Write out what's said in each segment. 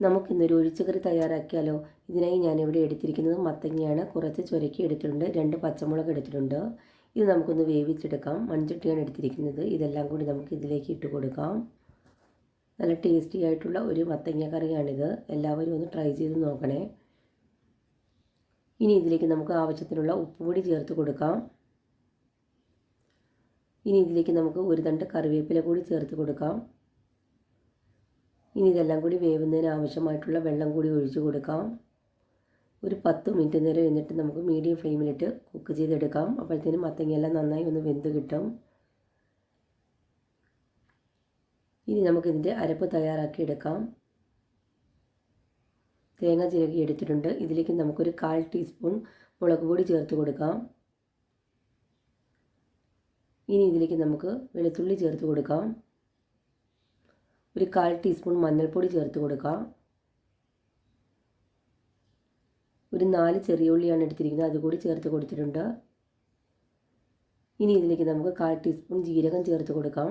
നമുക്കിന്നൊരു ഒഴിച്ചുകറി തയ്യാറാക്കിയാലോ? ഇതിനായി ഞാനിവിടെ എടുത്തിരിക്കുന്നത് മത്തങ്ങയാണ്. കുറച്ച് ചുരക്കി എടുത്തിട്ടുണ്ട്. രണ്ട് പച്ചമുളക് എടുത്തിട്ടുണ്ട്. ഇത് നമുക്കൊന്ന് വേവിച്ചെടുക്കാം. മൺചട്ടിയാണ് എടുത്തിരിക്കുന്നത്. ഇതെല്ലാം കൂടി നമുക്ക് ഇതിലേക്ക് ഇട്ട് കൊടുക്കാം. നല്ല ടേസ്റ്റി ആയിട്ടുള്ള ഒരു മത്തങ്ങ കറിയാണിത്. എല്ലാവരും ഒന്ന് ട്രൈ ചെയ്ത് നോക്കണേ. ഇനി ഇതിലേക്ക് നമുക്ക് ആവശ്യത്തിനുള്ള ഉപ്പുപൊടി ചേർത്ത് കൊടുക്കാം. ഇനി ഇതിലേക്ക് നമുക്ക് ഒരു തണ്ട് കറിവേപ്പില കൂടി ചേർത്ത് കൊടുക്കാം. ഇനി ഇതെല്ലാം കൂടി വേവുന്നതിന് ആവശ്യമായിട്ടുള്ള വെള്ളം കൂടി ഒഴിച്ചു കൊടുക്കാം. ഒരു പത്ത് മിനിറ്റ് നേരം എന്നിട്ട് നമുക്ക് മീഡിയം ഫ്ലെയിമിലിട്ട് കുക്ക് ചെയ്തെടുക്കാം. അപ്പോഴത്തേനും മത്തങ്ങയെല്ലാം നന്നായി ഒന്ന് വെന്ത് കിട്ടും. ഇനി നമുക്കിതിന്റെ അരപ്പ് തയ്യാറാക്കി എടുക്കാം. തേങ്ങ ചിരകി എടുത്തിട്ടുണ്ട്. ഇതിലേക്ക് നമുക്കൊരു കാൽ ടീസ്പൂൺ മുളക് പൊടി ചേർത്ത് കൊടുക്കാം. ഇനി ഇതിലേക്ക് നമുക്ക് വെളുത്തുള്ളി ചേർത്ത് കൊടുക്കാം. ഒരു കാൽ ടീസ്പൂൺ മഞ്ഞൾപ്പൊടി ചേർത്ത് കൊടുക്കാം. ഒരു നാല് ചെറിയ ഉള്ളിയാണ് എടുത്തിരിക്കുന്നത്. അതുകൂടി ചേർത്ത് കൊടുത്തിട്ടുണ്ട്. ഇനി ഇതിലേക്ക് നമുക്ക് കാൽ ടീസ്പൂൺ ജീരകം ചേർത്ത് കൊടുക്കാം.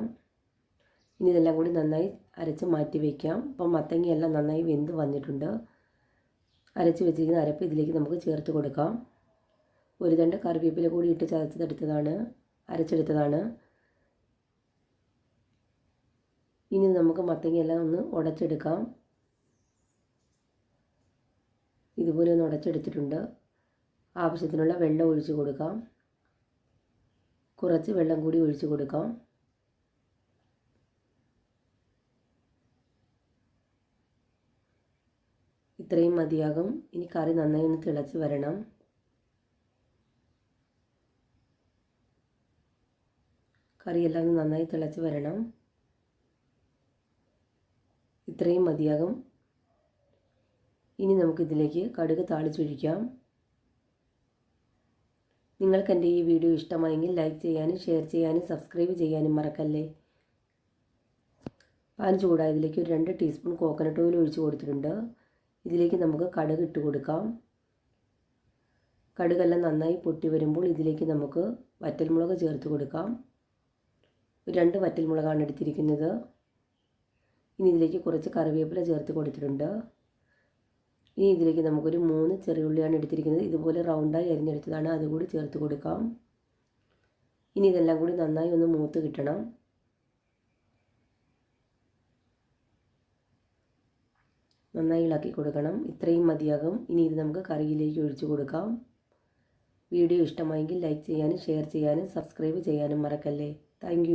ഇനി ഇതെല്ലാം കൂടി നന്നായി അരച്ച് മാറ്റി വയ്ക്കാം അപ്പം മത്തങ്ങയെല്ലാം നന്നായി വെന്ത് വന്നിട്ടുണ്ട്. അരച്ച് വെച്ചിരിക്കുന്ന അരപ്പ് ഇതിലേക്ക് നമുക്ക് ചേർത്ത് കൊടുക്കാം. ഒരു തണ്ട് കറിവേപ്പില കൂടി ഇട്ട് ചതച്ചതെടുത്തതാണ്. അരച്ചെടുത്തതാണ്. ഇനി നമുക്ക് മത്തങ്ങയെല്ലാം ഒന്ന് ഉടച്ചെടുക്കാം. ഇതുപോലെ ഒന്ന് ഉടച്ചെടുത്തിട്ടുണ്ട്. ആവശ്യത്തിനുള്ള വെള്ളം ഒഴിച്ചു കൊടുക്കാം. കുറച്ച് വെള്ളം കൂടി ഒഴിച്ച് കൊടുക്കാം. ഇത്രയും മതിയാകും. ഇനി കറി നന്നായി ഒന്ന് തിളച്ച് വരണം. കറിയെല്ലാം നന്നായി തിളച്ച് വരണം. ഇത്രയും മതിയാകും. ഇനി നമുക്കിതിലേക്ക് കടുക് താളിച്ചൊഴിക്കാം. നിങ്ങൾക്ക് എന്റെ ഈ വീഡിയോ ഇഷ്ടമായെങ്കിൽ ലൈക്ക് ചെയ്യാനും ഷെയർ ചെയ്യാനും സബ്സ്ക്രൈബ് ചെയ്യാനും മറക്കല്ലേ? പാൻ ചൂടായതിലേക്ക് ഒരു രണ്ട് ടീസ്പൂൺ കോക്കനട്ട് ഓയിൽ ഒഴിച്ച് കൊടുത്തിട്ടുണ്ട്. ഇതിലേക്ക് നമുക്ക് കടുക് ഇട്ട് കൊടുക്കാം. കടുകെല്ലാം നന്നായി പൊട്ടി വരുമ്പോൾ ഇതിലേക്ക് നമുക്ക് വറ്റൽമുളക് ചേർത്ത് കൊടുക്കാം. രണ്ട് വറ്റൽമുളകാണ് എടുത്തിരിക്കുന്നത്. ഇനി ഇതിലേക്ക് കുറച്ച് കറിവേപ്പില ചേർത്ത് കൊടുത്തിട്ടുണ്ട്. ഇനി ഇതിലേക്ക് നമുക്കൊരു മൂന്ന് ചെറിയുള്ളിയാണ് എടുത്തിരിക്കുന്നത്. ഇതുപോലെ റൗണ്ടായി അരിഞ്ഞെടുത്തതാണ്. അതുകൂടി ചേർത്ത് കൊടുക്കാം. ഇനി ഇതെല്ലാം കൂടി നന്നായി ഒന്ന് മൂത്ത് കിട്ടണം. നന്നായി ഇളക്കി കൊടുക്കണം. ഇത്രയും മതിയാകും. ഇനി ഇത് നമുക്ക് കറിയിലേക്ക് ഒഴിച്ചു കൊടുക്കാം. വീഡിയോ ഇഷ്ടമായെങ്കിൽ ലൈക്ക് ചെയ്യാനും ഷെയർ ചെയ്യാനും സബ്സ്ക്രൈബ് ചെയ്യാനും മറക്കല്ലേ. താങ്ക്